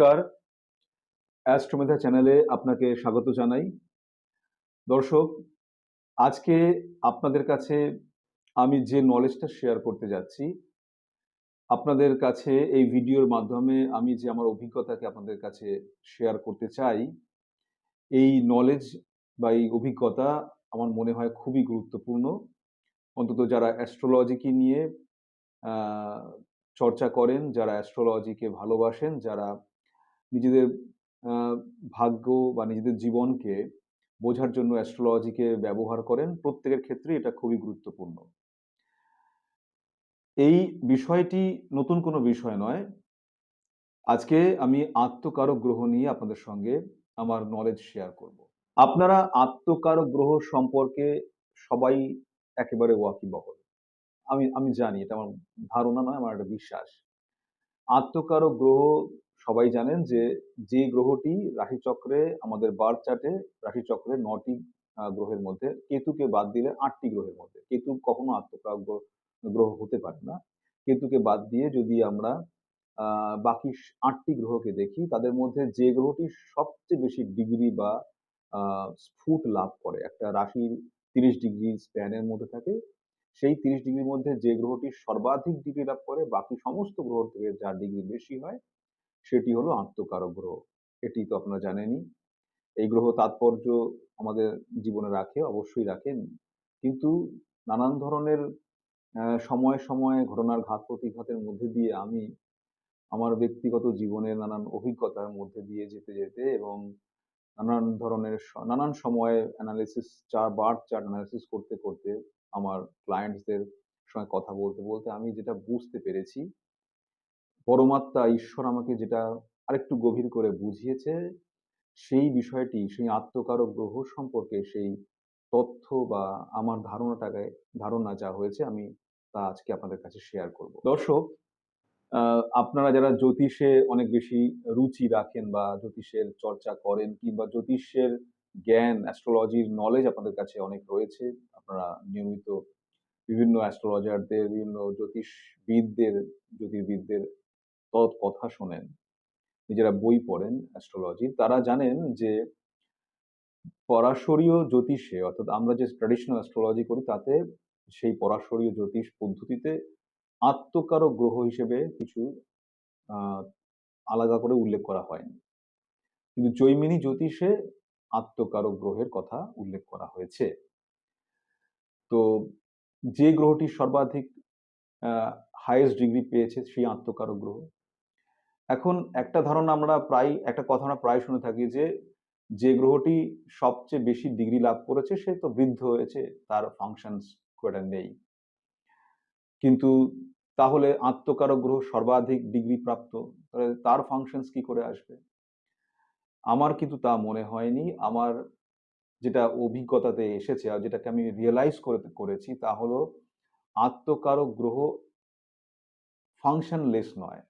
নমস্কার। অ্যাস্ট্রোমেধা চ্যানেলে আপনাকে স্বাগত জানাই। দর্শক, আজকে আপনাদের কাছে আমি যে নলেজটা শেয়ার করতে যাচ্ছি, আপনাদের কাছে এই ভিডিওর মাধ্যমে আমি যে আমার অভিজ্ঞতাকে আপনাদের কাছে শেয়ার করতে চাই, এই নলেজ বা এই অভিজ্ঞতা আমার মনে হয় খুবই গুরুত্বপূর্ণ। অন্তত যারা অ্যাস্ট্রোলজিকে নিয়ে চর্চা করেন, যারা অ্যাস্ট্রোলজিকে ভালোবাসেন, যারা নিজেদের ভাগ্য বা নিজেদের জীবনকে বোঝার জন্য অ্যাস্ট্রোলজিকে ব্যবহার করেন, প্রত্যেকের ক্ষেত্রে এটা খুবই গুরুত্বপূর্ণ। এই বিষয়টি নতুন কোনো বিষয় নয়। আজকে আমি আত্মকারক গ্রহ নিয়ে আপনাদের সঙ্গে আমার নলেজ শেয়ার করব। আপনারা আত্মকারক গ্রহ সম্পর্কে সবাই একেবারে ওয়াকিবহল। আমি আমি জানি এটা আমার ধারণা নয়, আমার একটা বিশ্বাস। আত্মকারক গ্রহ সবাই জানেন যে যে গ্রহটি রাশিচক্রে, আমাদের বার চার্টে রাশিচক্রে নটি গ্রহের মধ্যে, কেতুকে বাদ দিলে আটটি গ্রহের মধ্যে। কেতু কখনো আত্মকারক গ্রহ হতে পারে না। কেতুকে বাদ দিয়ে যদি আমরা বাকি আটটি গ্রহকে দেখি, তাদের মধ্যে যে গ্রহটি সবচেয়ে বেশি ডিগ্রি বা স্ফুট লাভ করে, একটা রাশির তিরিশ ডিগ্রি স্প্যানের মধ্যে থাকে, সেই তিরিশ ডিগ্রির মধ্যে যে গ্রহটি সর্বাধিক ডিগ্রি লাভ করে, বাকি সমস্ত গ্রহ থেকে যার ডিগ্রি বেশি হয় সেটি হলো আত্মকারক গ্রহ। এটি তো আপনারা জানেনই। এই গ্রহ তাৎপর্য আমাদের জীবনে রাখে, অবশ্যই রাখেন। কিন্তু নানান ধরনের সময় সময়ে ঘটনার ঘাত প্রতিঘাতের মধ্যে দিয়ে আমি আমার ব্যক্তিগত জীবনের নানান অভিজ্ঞতার মধ্যে দিয়ে যেতে যেতে এবং নানান ধরনের নানান সময়ে অ্যানালিসিস চার বার চার্ট অ্যানালিসিস করতে করতে আমার ক্লায়েন্টসদের সঙ্গে কথা বলতে বলতে আমি যেটা বুঝতে পেরেছি পরমাত্মা ঈশ্বর আমাকে যেটা আরেকটু গভীর করে বুঝিয়েছে, সেই বিষয়টি, সেই আত্মকারক গ্রহ সম্পর্কে সেই তথ্য বা আমার ধারণাটাকে, ধারণা যা হয়েছে আমি তা আজকে আপনাদের কাছে শেয়ার করব। দর্শক আপনারা যারা জ্যোতিষে অনেক বেশি রুচি রাখেন বা জ্যোতিষের চর্চা করেন কিংবা জ্যোতিষের জ্ঞান অ্যাস্ট্রোলজির নলেজ আপনাদের কাছে অনেক রয়েছে, আপনারা নিয়মিত বিভিন্ন অ্যাস্ট্রোলজারদের বিভিন্ন জ্যোতিষবিদদের, জ্যোতির্বিদদের তৎ কথা শোনেন। নিজেরা বই পড়েন অ্যাস্ট্রোলজির তারা জানেন যে পরাশরীয় জ্যোতিষে, অর্থাৎ আমরা যে ট্র্যাডিশনাল অ্যাস্ট্রোলজি করি, তাতে সেই পরাশরীয় জ্যোতিষ পদ্ধতিতে আত্মকারক গ্রহ হিসেবে কিছু আলাদা করে উল্লেখ করা হয়নি। কিন্তু জৈমিনী জ্যোতিষে আত্মকারক গ্রহের কথা উল্লেখ করা হয়েছে। তো যে গ্রহটি সর্বাধিক হাইয়েস্ট ডিগ্রি পেয়েছে সেই আত্মকারক গ্রহ এখন একটা ধারণা আমরা প্রায়, একটা কথা আমরা প্রায় শুনে থাকি যে যে গ্রহটি সবচেয়ে বেশি ডিগ্রি লাভ করেছে সে তো বৃদ্ধ হয়েছে, তার ফাংশনস খুব নেই। কিন্তু তাহলে আত্মকারক গ্রহ সর্বাধিক ডিগ্রি প্রাপ্ত তার ফাংশনস কি করে আসবে? আমার কিন্তু তা মনে হয়নি। আমার যেটা অভিজ্ঞতাতে এসেছে আর যেটাকে আমি রিয়েলাইজ করে করেছি তা হলো আত্মকারক গ্রহ ফাংশনলেস নয়।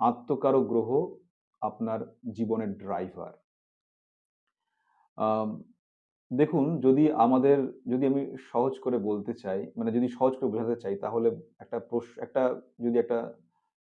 আত্মকারক গ্রহ আপনার জীবনের ড্রাইভার দেখুন, যদি আমাদের, যদি আমি সহজ করে বলতে চাই মানে যদি সহজ করে বোঝাতে চাই, তাহলে একটা একটা, যদি একটা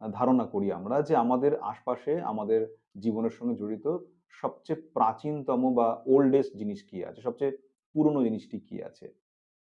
ধারণা করি আমরা যে আমাদের আশপাশে আমাদের জীবনের সঙ্গে জড়িত সবচেয়ে প্রাচীনতম বা ওল্ডেস্ট জিনিস কি আছে? সবচেয়ে পুরনো জিনিসটি কি আছে?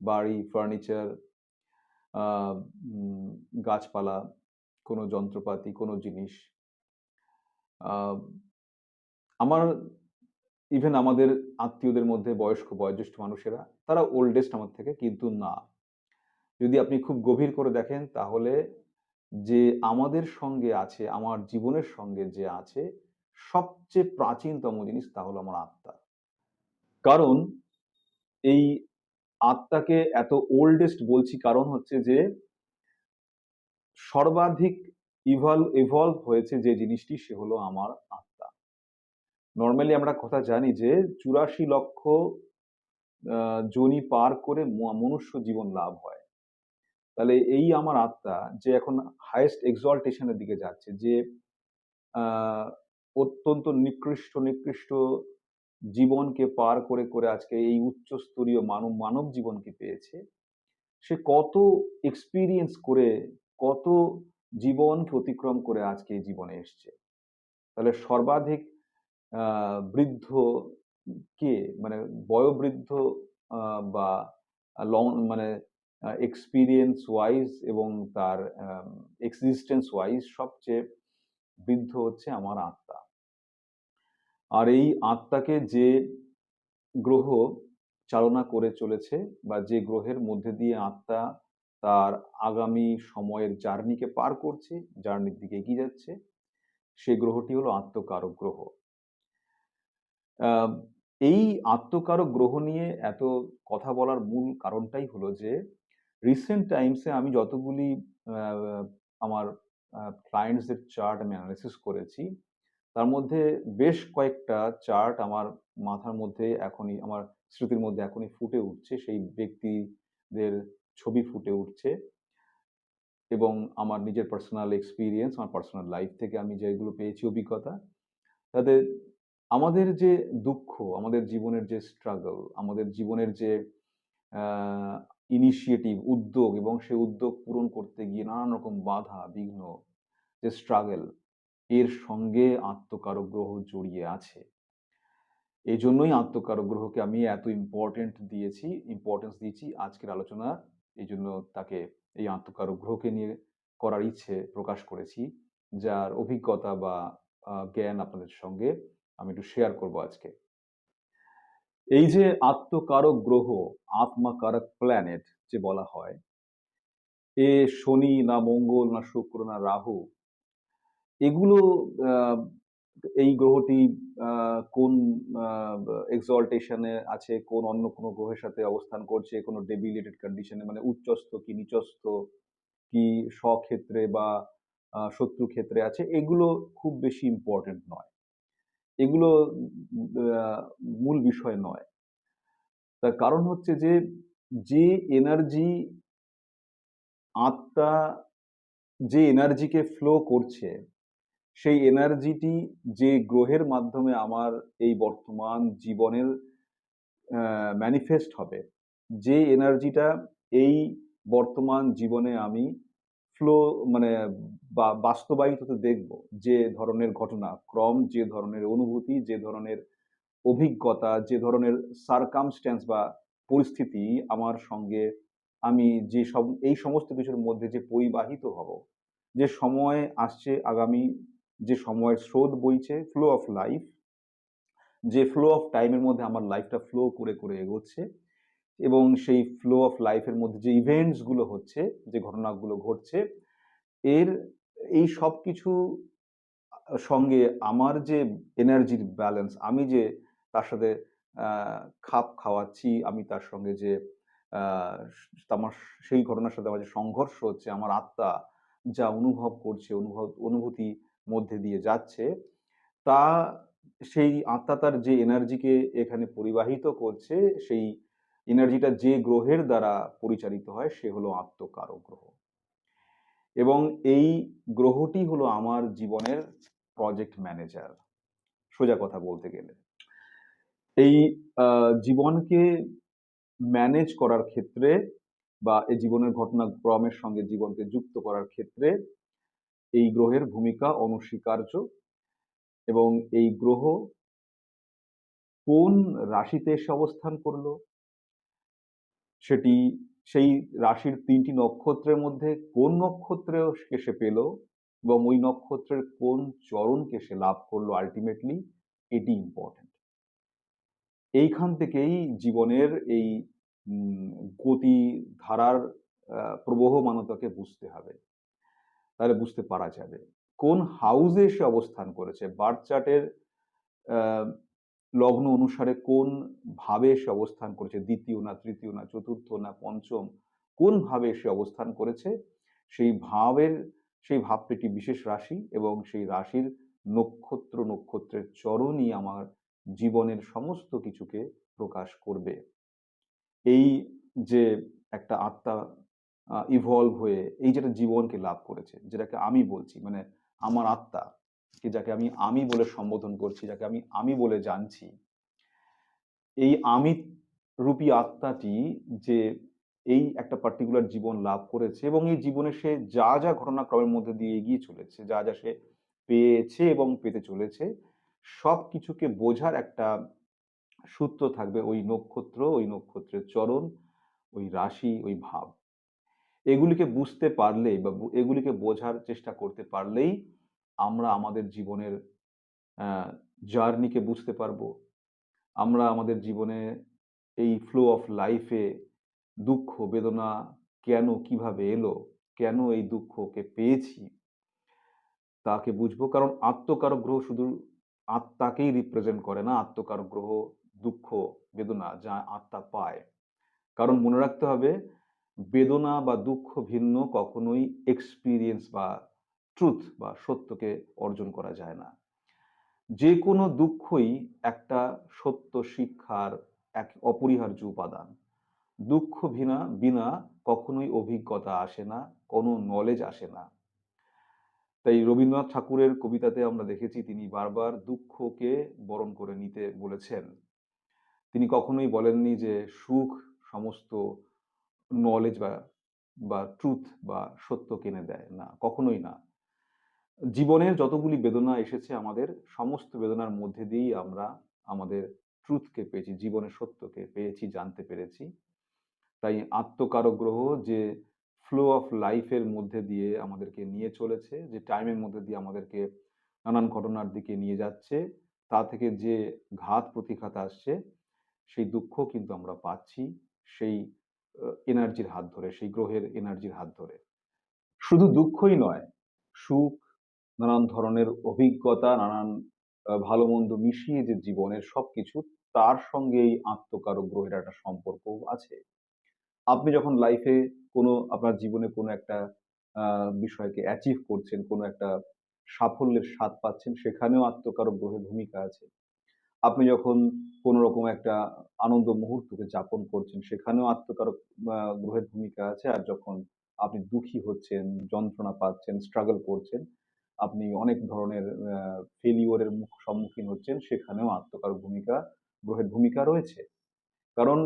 বাড়ি ফার্নিচার গাছপালা, কোনো যন্ত্রপাতি, কোনো জিনিস। আমার ইভেন আমাদের আত্মীয়দের মধ্যে বয়স্ক, বয়োজ্যেষ্ঠ মানুষেরা, তারা ওল্ডেস্ট আমার থেকে কিন্তু না। যদি আপনি খুব গভীর করে দেখেন, তাহলে যে আমাদের সঙ্গে আছে, আমার জীবনের সঙ্গে যে আছে, সবচেয়ে প্রাচীনতম জিনিস তা হলো আমার আত্মা। কারণ এই আত্মাকে এত ওল্ডেস্ট বলছি কারণ হচ্ছে যে, সর্বাধিক ইভলভ ইভলভ হয়েছে যে জিনিসটি সে হলো আমার আত্মা। নর্মালি আমরা কথা জানি যে, চুরাশি লক্ষ যোনি পার করে মনুষ্য জীবন লাভ হয়। তাহলে এই আমার আত্মা যে এখন হাইয়েস্ট এক্সল্টেশনের দিকে যাচ্ছে, যে অত্যন্ত নিকৃষ্ট নিকৃষ্ট জীবনকে পার করে করে আজকে এই উচ্চস্তরীয় মানব মানব জীবনকে পেয়েছে। সে কত এক্সপিরিয়েন্স করে, কত জীবনকে অতিক্রম করে আজকে এই জীবনে এসছে। তাহলে সর্বাধিক বৃদ্ধ কে? মানে বয়োবৃদ্ধ বা লং মানে এক্সপিরিয়েন্স ওয়াইজ এবং তার এক্সিস্টেন্স ওয়াইজ সবচেয়ে বৃদ্ধ হচ্ছে আমার আত্মা। আর এই আত্মাকে যে গ্রহ চালনা করে চলেছে বা যে গ্রহের মধ্যে দিয়ে আত্মা তার আগামী সময়ের জার্নিকে পার করছে, জার্নির দিকে এগিয়ে যাচ্ছে সেই গ্রহটি হলো আত্মকারক গ্রহ। এই আত্মকারক গ্রহ নিয়ে এত কথা বলার মূল কারণটাই হলো যে রিসেন্ট টাইমসে আমি যতগুলি আমার ক্লায়েন্টসদের চার্ট আমি অ্যানালিসিস করেছি তার মধ্যে বেশ কয়েকটা চার্ট আমার মাথার মধ্যে এখনই, আমার স্মৃতির মধ্যে এখনই ফুটে উঠছে। সেই ব্যক্তিদের ছবি ফুটে উঠছে। এবং আমার নিজের পার্সোনাল এক্সপিরিয়েন্স আমার পার্সোনাল লাইফ থেকে আমি যেগুলো পেয়েছি অভিজ্ঞতা, তাতে আমাদের যে দুঃখ, আমাদের জীবনের যে স্ট্রাগল আমাদের জীবনের যে ইনিশিয়েটিভ উদ্যোগ এবং সেই উদ্যোগ পূরণ করতে গিয়ে নানান রকম বাধা, বিঘ্ন, যে স্ট্রাগল এর সঙ্গে আত্মকারক গ্রহ জড়িয়ে আছে। এই জন্যই আত্মকারক গ্রহকে আমি এত ইম্পর্টেন্ট দিয়েছি ইম্পর্টেন্স দিয়েছি আজকের আলোচনা। এই জন্য তাকে এই আত্মকারক গ্রহকে নিয়ে করার ইচ্ছে প্রকাশ করেছি, যার অভিজ্ঞতা বা জ্ঞান আপনাদের সঙ্গে আমি একটু শেয়ার করব আজকে। এই যে আত্মকারক গ্রহ আত্মাকারক প্ল্যানেট যে বলা হয়, এ শনি না মঙ্গল না শুক্র না রাহু এগুলো এই গ্রহটি কোন এক্সল্টেশনে আছে, কোন অন্য কোনো গ্রহের সাথে অবস্থান করছে, কোনো ডেবিলিটেড কন্ডিশনে মানে উচ্চস্থ কি নিচস্থ, কি স্বক্ষেত্রে বা শত্রু ক্ষেত্রে আছে, এগুলো খুব বেশি ইম্পর্টেন্ট নয়। এগুলো মূল বিষয় নয়। তার কারণ হচ্ছে যে যে এনার্জি আত্মা, যে এনার্জিকে ফ্লো করছে সেই এনার্জিটি যে গ্রহের মাধ্যমে আমার এই বর্তমান জীবনের ম্যানিফেস্ট হবে, যে এনার্জিটা এই বর্তমান জীবনে আমি ফ্লো মানে বাস্তবায়িত হতে দেখব, যে ধরনের ঘটনা, ক্রম, যে ধরনের অনুভূতি, যে ধরনের অভিজ্ঞতা, যে ধরনের সারকামস্ট্যান্স বা পরিস্থিতি আমার সঙ্গে আমি যে সব, এই সমস্ত কিছুর মধ্যে যে পরিবাহিত হব, যে সময় আসছে আগামী যে সময়ের স্রোত বইছে ফ্লো অফ লাইফ যে ফ্লো অফ টাইমের মধ্যে আমার লাইফটা ফ্লো করে করে এগোচ্ছে এবং সেই ফ্লো অফ লাইফের মধ্যে যে ইভেন্টসগুলো হচ্ছে, যে ঘটনাগুলো ঘটছে, এর, এই সব কিছু সঙ্গে আমার যে এনার্জির ব্যালেন্স আমি যে তার সাথে খাপ খাওয়াচ্ছি, আমি তার সঙ্গে যে আমার সেই ঘটনার সাথে আমার যে সংঘর্ষ হচ্ছে, আমার আত্মা যা অনুভব করছে, অনুভব, অনুভূতি মধ্যে দিয়ে যাচ্ছে, তা সেই আত্মা তার যে এনার্জিকে এখানে পরিবাহিত করছে, সেই এনার্জিটা যে গ্রহের দ্বারা পরিচালিত হয়, সে হলো আত্মকারক গ্রহ। এবং এই গ্রহটি হলো আমার জীবনের প্রজেক্ট ম্যানেজার সোজা কথা বলতে গেলে। এই জীবনকে ম্যানেজ করার ক্ষেত্রে বা এই জীবনের ঘটনাক্রমের সঙ্গে জীবনকে যুক্ত করার ক্ষেত্রে এই গ্রহের ভূমিকা অনস্বীকার্য এবং এই গ্রহ কোন রাশিতে এসে অবস্থান করল? সেটি সেই রাশির তিনটি নক্ষত্রের মধ্যে কোন নক্ষত্রে সে পেল এবং ওই নক্ষত্রের কোন চরণকে সে লাভ করল আলটিমেটলি এটি ইম্পর্টেন্ট এইখান থেকেই জীবনের এই গতি ধারার প্রবহমানতাকে বুঝতে হবে। তাহলে বুঝতে পারা যাবে। কোন হাউসে সে অবস্থান করেছে? বার্থ চার্টের লগ্ন অনুসারে কোন ভাবে সে অবস্থান করেছে? দ্বিতীয় না তৃতীয় না চতুর্থ না পঞ্চম? কোন ভাবে সে অবস্থান করেছে? সেই ভাবের, সেই ভাবটি বিশেষ রাশি এবং সেই রাশির নক্ষত্র নক্ষত্রের চরণই আমার জীবনের সমস্ত কিছুকে প্রকাশ করবে। এই যে একটা আত্মা ইভলভ হয়ে এই যেটা জীবনকে লাভ করেছে, যেটাকে আমি বলছি মানে আমার আত্মা, কি যাকে আমি আমি বলে সম্বোধন করছি, যাকে আমি আমি বলে জানছি, এই আমি রূপী আত্মাটি যে এই একটা পার্টিকুলার জীবন লাভ করেছে এবং এই জীবনে সে যা যা ঘটনাক্রমের মধ্যে দিয়ে এগিয়ে চলেছে, যা যা সে পেয়েছে এবং পেতে চলেছে সব কিছুকে বোঝার একটা সূত্র থাকবে ওই নক্ষত্র, ওই নক্ষত্রের চরণ, ওই রাশি, ওই ভাব। এগুলিকে বুঝতে পারলেই বা এগুলিকে বোঝার চেষ্টা করতে পারলেই আমরা আমাদের জীবনের জার্নিকে বুঝতে পারব। আমরা আমাদের জীবনে এই ফ্লো অফ লাইফে দুঃখ, বেদনা কেন কীভাবে এলো, কেন এই দুঃখকে পেয়েছি, তাকে বুঝব। কারণ আত্মকারক গ্রহ শুধু আত্মাকেই রিপ্রেজেন্ট করে না আত্মকারক গ্রহ দুঃখ, বেদনা যা আত্মা পায়। কারণ মনে রাখতে হবে বেদনা বা দুঃখ ভিন্ন, কখনোই এক্সপিরিয়েন্স বা ট্রুথ বা সত্যকে অর্জন করা যায় না। যে কোনো দুঃখই একটা সত্য শিক্ষার এক অপরিহার্য উপাদান। দুঃখ বিনা বিনা কখনোই অভিজ্ঞতা আসে না, কোনো নলেজ আসে না। তাই রবীন্দ্রনাথ ঠাকুরের কবিতাতে আমরা দেখেছি, তিনি বারবার দুঃখকে বরণ করে নিতে বলেছেন। তিনি কখনোই বলেননি যে সুখ সমস্ত নলেজ বা বা ট্রুথ বা সত্য কিনে দেয় না, কখনোই না। জীবনের যতগুলি বেদনা এসেছে আমাদের, সমস্ত বেদনার মধ্যে দিয়েই আমরা আমাদের ট্রুথকে পেয়েছি, জীবনের সত্যকে পেয়েছি, জানতে পেরেছি। তাই আত্মকারক গ্রহ যে ফ্লো অফ লাইফের মধ্যে দিয়ে আমাদেরকে নিয়ে চলেছে, যে টাইমের মধ্যে দিয়ে আমাদেরকে নানান ঘটনার দিকে নিয়ে যাচ্ছে, তা থেকে যে ঘাত প্রতিঘাত আসছে, সেই দুঃখ কিন্তু আমরা পাচ্ছি, সেই এনার্জির হাত ধরে, সেই গ্রহের এনার্জির হাত ধরে। শুধু দুঃখই নয়, সুখ, নানান ধরনের অভিজ্ঞতা, নানান ভালো মন্দ মিশিয়ে যে জীবনের সবকিছু, তার সঙ্গে এই আত্মকারক গ্রহের একটা সম্পর্ক আছে। আপনি যখন লাইফে কোনো, আপনার জীবনে কোনো একটা বিষয়কে অ্যাচিভ করছেন, কোনো একটা সাফল্যের স্বাদ পাচ্ছেন, সেখানেও আত্মকারক গ্রহের ভূমিকা আছে। আপনি যখন কোনো রকম একটা আনন্দ মুহূর্তকে যাপন করছেন, সেখানেও আত্মকারক গ্রহের ভূমিকা আছে। আর যখন আপনি দুঃখী হচ্ছেন, যন্ত্রণা পাচ্ছেন স্ট্রাগল করছেন, আপনি অনেক ধরনের ফেলিওরের মুখ, সম্মুখীন হচ্ছেন, সেখানেও আত্মকারক ভূমিকা, গ্রহের ভূমিকা রয়েছে। কারণ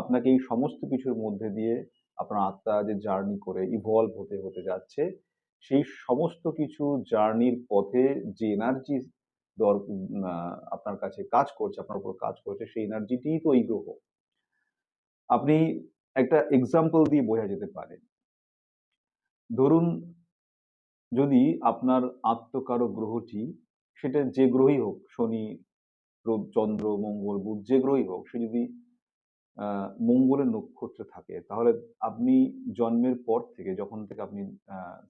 আপনাকে এই সমস্ত কিছুর মধ্যে দিয়ে আপনার আত্মা যে জার্নি করে ইভলভ হতে হতে যাচ্ছে, সেই সমস্ত কিছু জার্নির পথে যে এনার্জি দর আপনার কাছে কাজ করছে, আপনার উপর কাজ করছে, সেই এনার্জিটিই তো এই গ্রহ। আপনি একটা এক্সাম্পল দিয়ে বোঝা যেতে পারে। ধরুন, যদি আপনার আত্মকারক গ্রহটি সেটা যে গ্রহই হোক, শনি চন্দ্র, মঙ্গল, বুধ, যে গ্রহই হোক, সে যদি মঙ্গলের নক্ষত্রে থাকে, তাহলে আপনি জন্মের পর থেকে, যখন থেকে আপনি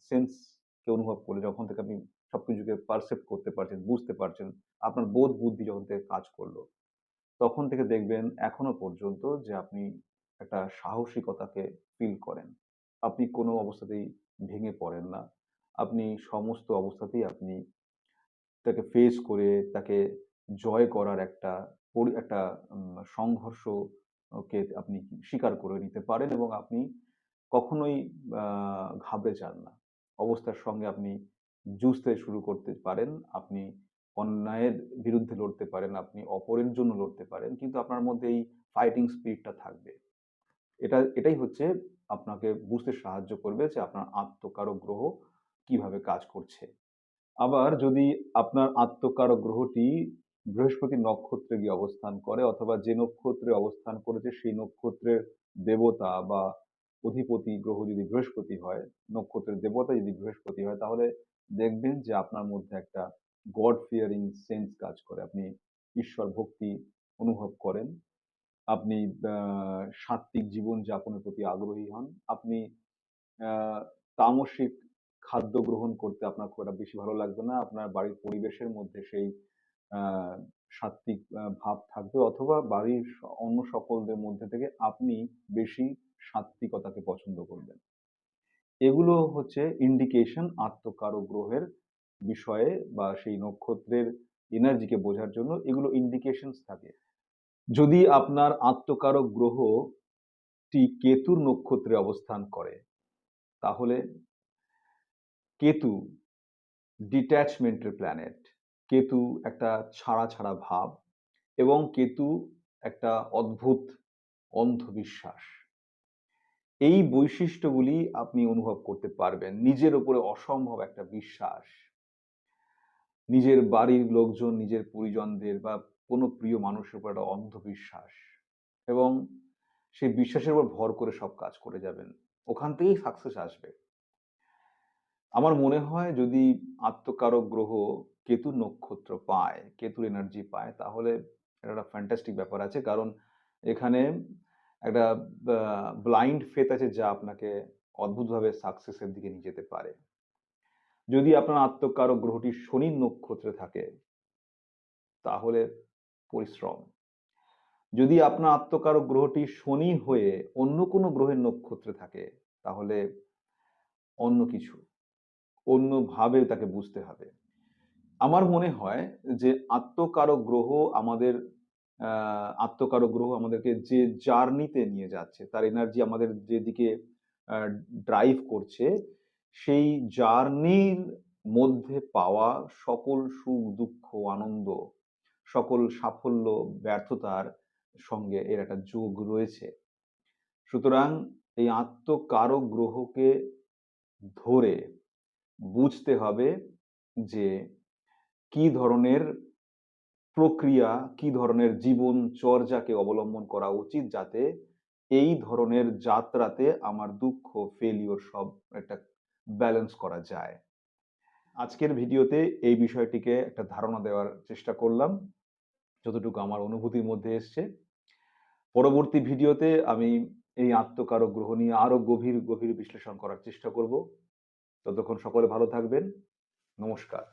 সেন্সকে অনুভব করলে যখন থেকে আপনি সবকিছুকে পারসেপ্ট করতে পারছেন, বুঝতে পারছেন। আপনার বোধ বুদ্ধি যখন থেকে কাজ করল, তখন থেকে দেখবেন এখনও পর্যন্ত যে আপনি একটা সাহসিকতাকে ফিল করেন। আপনি কোনো অবস্থাতেই ভেঙে পড়েন না। আপনি সমস্ত অবস্থাতেই আপনি তাকে ফেস করে, তাকে জয় করার একটা একটা সংঘর্ষকে আপনি স্বীকার করে নিতে পারেন এবং আপনি কখনোই ঘাবড়ে যান না। অবস্থার সঙ্গে আপনি যুঝতে শুরু করতে পারেন। আপনি অন্যায়ের বিরুদ্ধে লড়তে পারেন, আপনি অপরের জন্য লড়তে পারেন, কিন্তু আপনার মধ্যে এই ফাইটিং স্পিরিটটা থাকবে। এটা, এটাই হচ্ছে আপনাকে বুঝতে সাহায্য করবে যে আপনার আত্মকারক গ্রহ কীভাবে কাজ করছে। আবার যদি আপনার আত্মকারক গ্রহটি বৃহস্পতি নক্ষত্রে গিয়ে অবস্থান করে অথবা যে নক্ষত্রে অবস্থান করেছে সেই নক্ষত্রের দেবতা বা অধিপতি গ্রহ যদি বৃহস্পতি হয়, নক্ষত্রের দেবতা যদি বৃহস্পতি হয়, তাহলে দেখবেন যে আপনার মধ্যে একটা গড ফিয়ারিং সেন্স কাজ করে। আপনি ঈশ্বর ভক্তি অনুভব করেন। আপনি আহ, সাত্ত্বিক জীবন যাপনের প্রতি আগ্রহী হন। আপনি তামসিক খাদ্য গ্রহণ করতে আপনার খুব একটা বেশি ভালো লাগবে না। আপনার বাড়ির পরিবেশের মধ্যে সেই আহ, সাত্ত্বিক ভাব থাকবে। অথবা বাড়ির অন্য সকলদের মধ্যে থেকে আপনি বেশি সাত্ত্বিকতাকে পছন্দ করবেন। এগুলো হচ্ছে ইন্ডিকেশন আত্মকারক গ্রহের বিষয়ে বা সেই নক্ষত্রের এনার্জিকে বোঝার জন্য এগুলো ইন্ডিকেশনস থাকে। যদি আপনার আত্মকারক গ্রহটি কেতুর নক্ষত্রে অবস্থান করে, তাহলে কেতু ডিট্যাচমেন্টের প্ল্যানেট কেতু একটা ছাড়া ছাড়া ভাব এবং কেতু একটা অদ্ভুত অন্ধবিশ্বাস। এই বৈশিষ্ট্যগুলি আপনি অনুভব করতে পারবেন। নিজের উপরে অসম্ভব একটা বিশ্বাস। নিজের বাড়ির লোকজন, নিজের পরিজনদের বা কোনো প্রিয় মানুষের উপর একটা অন্ধবিশ্বাস এবং সেই বিশ্বাসের উপর ভর করে সব কাজ করে যাবেন। ওখান থেকেই সাকসেস আসবে। আমার মনে হয় যদি আত্মকারক গ্রহ কেতু নক্ষত্র পায়, কেতুর এনার্জি পায়, তাহলে এটা একটা ফ্যান্টাস্টিক ব্যাপার আছে। কারণ এখানে একটা ব্লাইন্ড ফেথ আছে যা আপনাকে অদ্ভুতভাবে সাকসেসের দিকে নিয়ে যেতে পারে। যদি আপনার আত্মকারক গ্রহটি শনির নক্ষত্রে থাকে, তাহলে পরিশ্রম। যদি আপনার আত্মকারক গ্রহটি শনি হয়ে অন্য কোনো গ্রহের নক্ষত্রে থাকে, তাহলে অন্য কিছু অন্যভাবে তাকে বুঝতে হবে। আমার মনে হয় যে আত্মকারক গ্রহ আমাদের আত্মকারক গ্রহ আমাদেরকে যে জার্নিতে নিয়ে যাচ্ছে, তার এনার্জি আমাদের যেদিকে ড্রাইভ করছে, সেই জার্নির মধ্যে পাওয়া সকল সুখ, দুঃখ, আনন্দ, সকল সাফল্য, ব্যর্থতার সঙ্গে এর একটা যোগ রয়েছে। সুতরাং এই আত্মকারক গ্রহকে ধরে বুঝতে হবে যে কি ধরনের প্রক্রিয়া, কি ধরনের জীবন চর্যাকে অবলম্বন করা উচিত যাতে এই ধরনের যাত্রাতে আমার দুঃখ ফেলিওর সব একটা ব্যালেন্স করা যায়? আজকের ভিডিওতে এই বিষয়টিকে একটা ধারণা দেওয়ার চেষ্টা করলাম। যতটুকু আমার অনুভূতির মধ্যে এসছে। পরবর্তী ভিডিওতে আমি এই আত্মকারক গ্রহ নিয়ে আরও গভীর গভীর বিশ্লেষণ করার চেষ্টা করব। ততক্ষণ সকলে ভালো থাকবেন। নমস্কার।